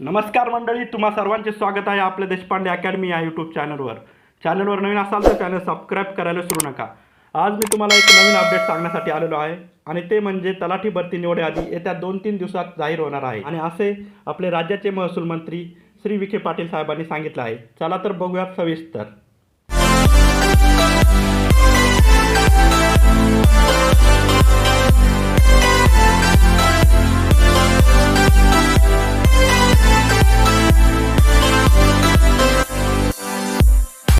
नमस्कार मंडळी तुम्हा सर्वांचे स्वागत आहे आपल्या देशपांडे अकॅडमी या यूट्यूब चॅनलवर चॅनलवर नवीन असाल तर चॅनल सबस्क्राईब करायला विसरू नका. आज मी तुम्हाला एक नवीन अपडेट सांगण्यासाठी आलेलो आहे आणि ते म्हणजे तलाठी भरती निवड्याआधी येत्या दोन तीन दिवसात जाहीर होणार आहे. आणि असे आपले राज्याचे महसूल मंत्री श्री विखे पाटील साहेबांनी सांगितलं आहे. चला तर बघूयात सविस्तर.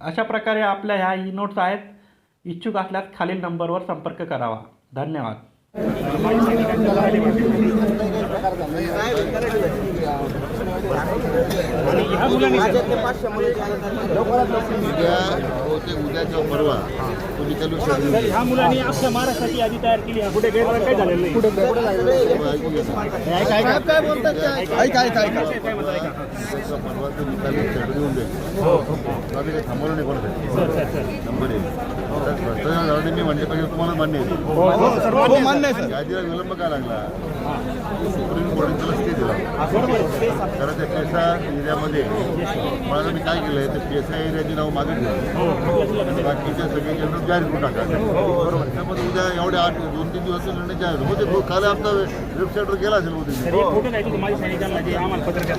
अशा प्रकारे आपल्या ह्या ई नोट्स आहेत. इच्छुक असल्यास खालील नंबरवर संपर्क करावा. धन्यवाद. उद्या बहुतेक उद्या किंवा परवा तुम्ही चालू शकता ह्या मुलांनी आपल्या महाराष्ट्राची यादी तयार केली आहे. कुठे गैरव्यवहार काय झालेलं नाही परवा तुम्ही चालू शेड्यूल देऊन आम्ही काही थांबवलं नाही कोणासाठी नंबर भ्रष्टाचार झाला नाही मी म्हणले पाहिजे तुम्हाला मान्य आहे यादीला विलंब का लागला? सुप्रीम कोर्टाने त्याला स्टे दिला कारण त्या पेसा एरियामध्ये मला मी काय केलंय ते पेसा एरियाची नाव मागे ठेवलं बाकीच्या सगळे जनरल जाहीर करून टाका. बरोबर. त्यामध्ये उद्या एवढे आठ दोन तीन दिवस निर्णय जाहीर होते तो काल आमचा वेबसाईटवर गेला असेल तर आम्हाला पत्रकार